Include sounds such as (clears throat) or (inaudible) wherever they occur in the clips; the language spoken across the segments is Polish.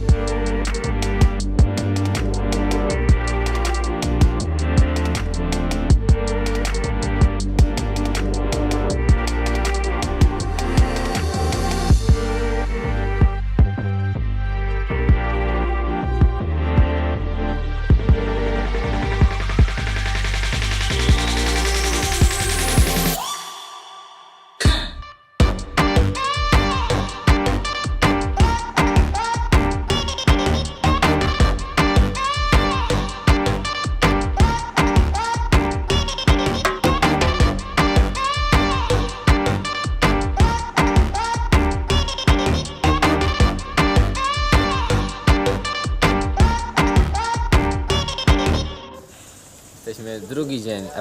Jesteśmy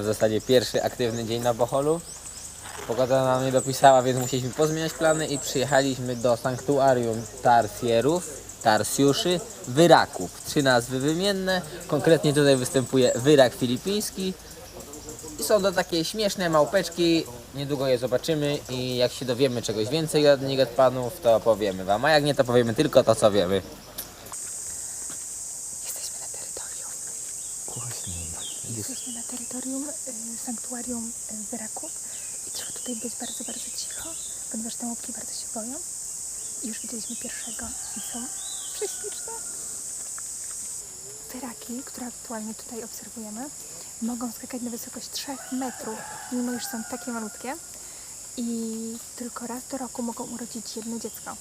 zasadzie pierwszy aktywny dzień na Boholu. Pogoda nam nie dopisała, więc musieliśmy pozmieniać plany i przyjechaliśmy do sanktuarium Tarsjerów, Tarsjuszy, Wyraków. Trzy nazwy wymienne. Konkretnie tutaj występuje Wyrak filipiński. I są to takie śmieszne małpeczki. Niedługo je zobaczymy i jak się dowiemy czegoś więcej od nich, od panów, to powiemy wam. A jak nie, to powiemy tylko to, co wiemy. Jesteśmy na terytorium. Jesteśmy na terytorium y, sanktuarium y, Wyraków i trzeba tutaj być bardzo, bardzo cicho, ponieważ te łapki bardzo się boją. Już widzieliśmy pierwszego i są prześliczne. Wyraki, które aktualnie tutaj obserwujemy, mogą skakać na wysokość 3 metrów, mimo iż są takie malutkie. I tylko raz do roku mogą urodzić jedno dziecko.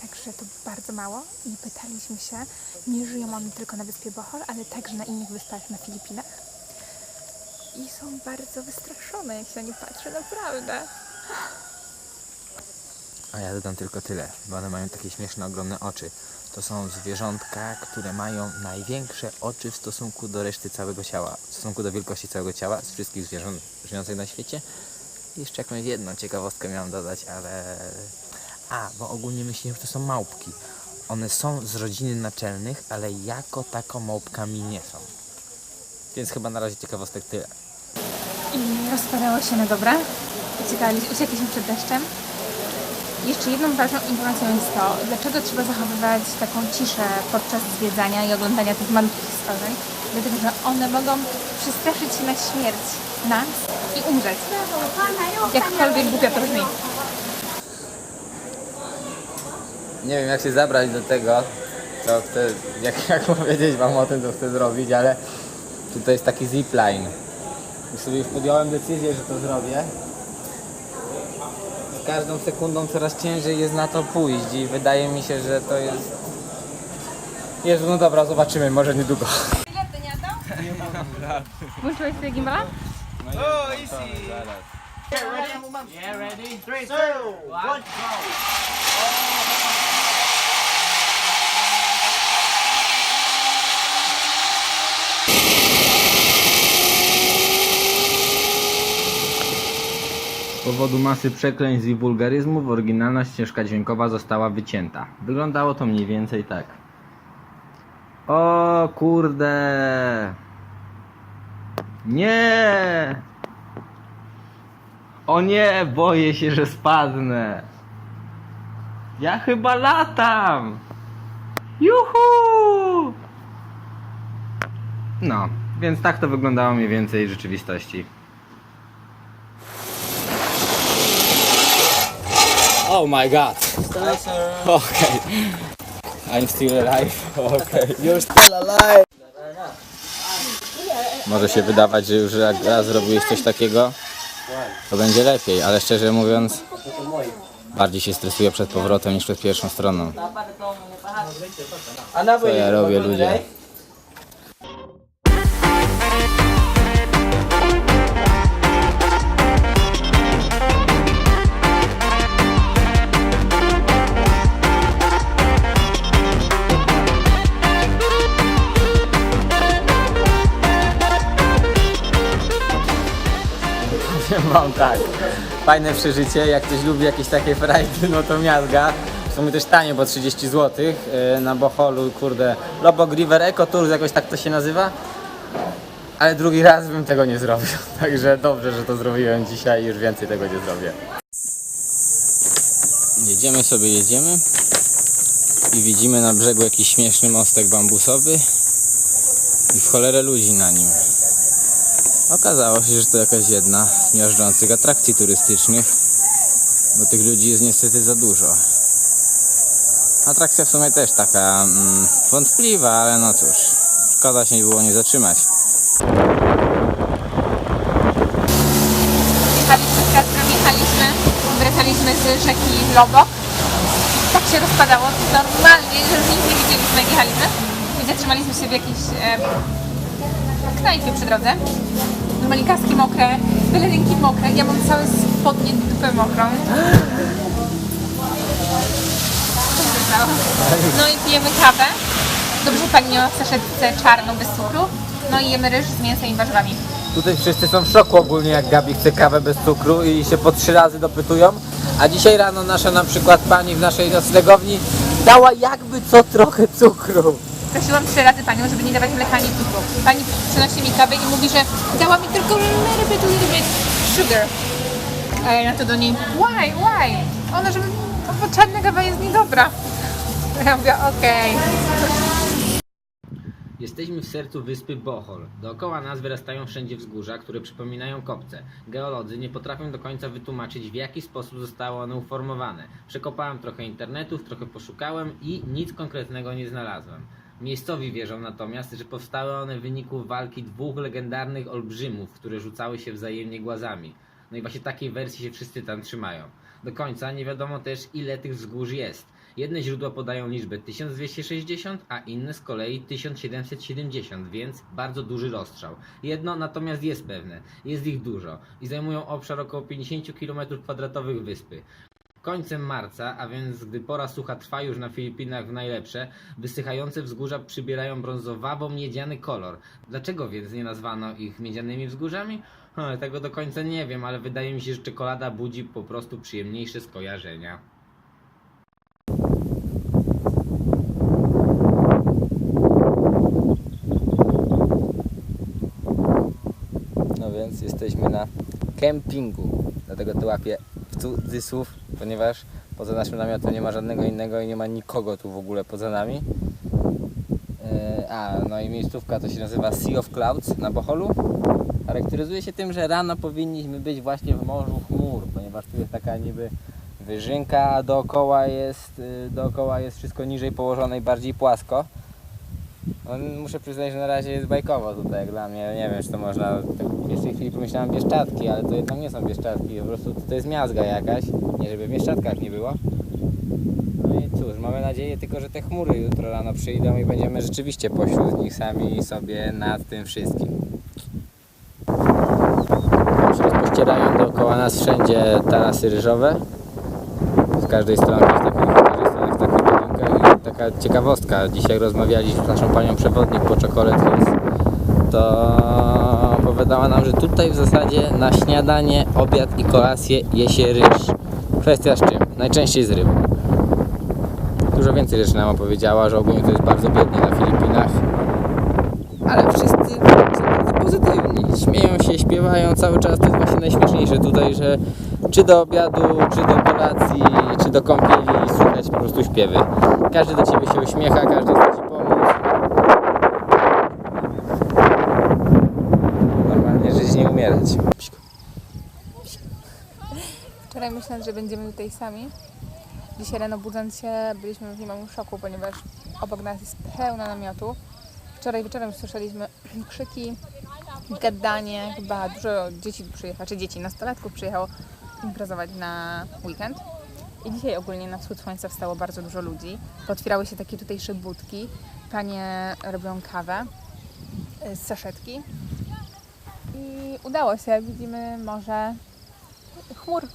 Także to bardzo mało i pytaliśmy się, nie żyją one tylko na wyspie Bohol, ale także na innych wyspach na Filipinach. I są bardzo wystraszone, jak się na nie patrzy, naprawdę. A ja dodam tylko tyle, bo one mają takie śmieszne, ogromne oczy. To są zwierzątka, które mają największe oczy w stosunku do reszty całego ciała, w stosunku do wielkości całego ciała z wszystkich zwierząt żyjących na świecie. Jeszcze jakąś jedną ciekawostkę miałam dodać, ale... A, bo ogólnie myślałem, że to są małpki. One są z rodziny naczelnych, ale jako tako małpkami nie są. Więc chyba na razie ciekawostek tyle. I rozpadało się na dobre. Uciekali, uciekliśmy przed deszczem. Jeszcze jedną ważną informacją jest to, dlaczego trzeba zachowywać taką ciszę podczas zwiedzania i oglądania tych malutkich stworzeń. Dlatego, że one mogą przestraszyć się na śmierć nas i umrzeć. Jakkolwiek głupio to brzmi. Nie wiem jak się zabrać do tego, co chcę, jak, (laughs) jak powiedzieć wam o tym, co chcę zrobić, ale tutaj jest taki zipline. I sobie już podjąłem decyzję, że to zrobię. Z każdą sekundą coraz ciężej jest na to pójść i wydaje mi się, że to jest... Jezu, no dobra, zobaczymy, może niedługo. Włączyłeś sobie gimbala? Z powodu masy przekleństw i wulgaryzmów oryginalna ścieżka dźwiękowa została wycięta. Wyglądało to mniej więcej tak. O kurde! Nie! O nie, boję się, że spadnę. Ja chyba latam. Juhu! No, więc tak to wyglądało mniej więcej w rzeczywistości. Oh my god. Okay. I'm still alive. Okay. You're still alive. Może się wydawać, że już jak raz zrobiłeś coś takiego, to będzie lepiej, ale szczerze mówiąc, bardziej się stresuję przed powrotem niż przed pierwszą stroną. Co ja robię, ludzie? (laughs) Wam tak, fajne przeżycie, jak ktoś lubi jakieś takie frajdy, no to miazga. W sumie też tanie, bo 30 zł na Boholu, kurde, Lobog River Eco Tours, jakoś tak to się nazywa. Ale drugi raz bym tego nie zrobił, (laughs) także dobrze, że to zrobiłem dzisiaj i już więcej tego nie zrobię. Jedziemy sobie, jedziemy. i widzimy na brzegu jakiś śmieszny mostek bambusowy i w cholerę ludzi na nim. Okazało się, że to jakaś jedna z miażdżących atrakcji turystycznych, bo tych ludzi jest niestety za dużo. Atrakcja w sumie też taka mm, wątpliwa, ale no cóż, szkoda się było nie zatrzymać. Jechaliśmy z Kacprem, jechaliśmy, wracaliśmy z rzeki Lobok. Tak się rozpadało, normalnie, że nic nie widzieliśmy jak jechaliśmy. I zatrzymaliśmy się w jakiejś e, knajpie przy drodze. Normalnie kaski mokre, pelerynki mokre, ja mam całe spodnie dupę mokrą. No i pijemy kawę. Dobrze pani miała w saszetce czarną bez cukru. No i jemy ryż z mięsem i warzywami. Tutaj wszyscy są w szoku ogólnie jak Gabi chce kawę bez cukru i się po trzy razy dopytują. A dzisiaj rano nasza na przykład pani w naszej noclegowni dała jakby co trochę cukru. Prosiłam trzy razy panią, żeby nie dawać mleka ani cukru. Pani przynosi mi kawę i mówi, że dała mi tylko little bit, little bit sugar. A ja na to do niej, why, why? Ona, że bo czarna kawa jest niedobra. Ja mówię, okej. Jesteśmy w sercu wyspy Bohol. Dookoła nas wyrastają wszędzie wzgórza, które przypominają kopce. Geolodzy nie potrafią do końca wytłumaczyć, w jaki sposób zostały one uformowane. Przekopałem trochę internetów, trochę poszukałem i nic konkretnego nie znalazłem. Miejscowi wierzą natomiast, że powstały one w wyniku walki dwóch legendarnych olbrzymów, które rzucały się wzajemnie głazami. No i właśnie takiej wersji się wszyscy tam trzymają. Do końca nie wiadomo też ile tych wzgórz jest. Jedne źródła podają liczbę 1260, a inne z kolei 1770, więc bardzo duży rozstrzał. Jedno natomiast jest pewne, jest ich dużo i zajmują obszar około 50 km2 wyspy. Końcem marca, a więc gdy pora sucha trwa już na Filipinach w najlepsze, wysychające wzgórza przybierają brązowawo-miedziany kolor. Dlaczego więc nie nazwano ich miedzianymi wzgórzami? Hm, tego do końca nie wiem, ale wydaje mi się, że czekolada budzi po prostu przyjemniejsze skojarzenia. No więc jesteśmy na kempingu. Dlatego to łapię w cudzysłów, ponieważ poza naszym namiotem nie ma żadnego innego i nie ma nikogo tu w ogóle poza nami. E, A, no i miejscówka to się nazywa Sea of Clouds na Boholu. Charakteryzuje się tym, że rano powinniśmy być właśnie w morzu chmur, ponieważ tu jest taka niby wyżynka, a dookoła jest, y, dookoła jest wszystko niżej położone i bardziej płasko. No, muszę przyznać, że na razie jest bajkowo tutaj jak dla mnie. Nie wiem, czy to można. Tak w pierwszej chwili pomyślałem Bieszczadki, ale to jednak nie są Bieszczadki. Po prostu to jest miazga jakaś. Nie, żeby w Bieszczadkach nie było. No i cóż, mamy nadzieję tylko, że te chmury jutro rano przyjdą i będziemy rzeczywiście pośród nich sami sobie nad tym wszystkim. Już rozpościerają dookoła nas wszędzie tarasy ryżowe. Z każdej strony jest taki, z każdej strony jest taki budynkach i taka ciekawostka. Dzisiaj rozmawialiśmy z naszą panią przewodnik po Chocolate Hills. To opowiadała nam, że tutaj w zasadzie na śniadanie, obiad i kolację je się ryż. Kwestia z czym? Najczęściej z rybą. Dużo więcej rzeczy nam opowiedziała, że ogólnie to jest bardzo biednie na Filipinach. Ale wszyscy pozytywni. Śmieją się, śpiewają cały czas. To jest właśnie najśmieszniejsze tutaj, że czy do obiadu, czy do kolacji, czy do kąpieli słychać po prostu śpiewy. Każdy do ciebie się uśmiecha, każdy chce ci pomóc. Normalnie żyć nie umierać. Wczoraj myśląc, że będziemy tutaj sami. Dzisiaj rano budząc się byliśmy w niemałym szoku, ponieważ obok nas jest pełno namiotu. Wczoraj wieczorem słyszeliśmy (clears throat) krzyki, gadanie. Chyba dużo dzieci przyjechało, czy dzieci, nastolatków przyjechało imprezować na weekend. I dzisiaj ogólnie na wschód słońca wstało bardzo dużo ludzi. Otwierały się takie tutejsze budki. Panie robią kawę y, z saszetki. I udało się, widzimy morze chmur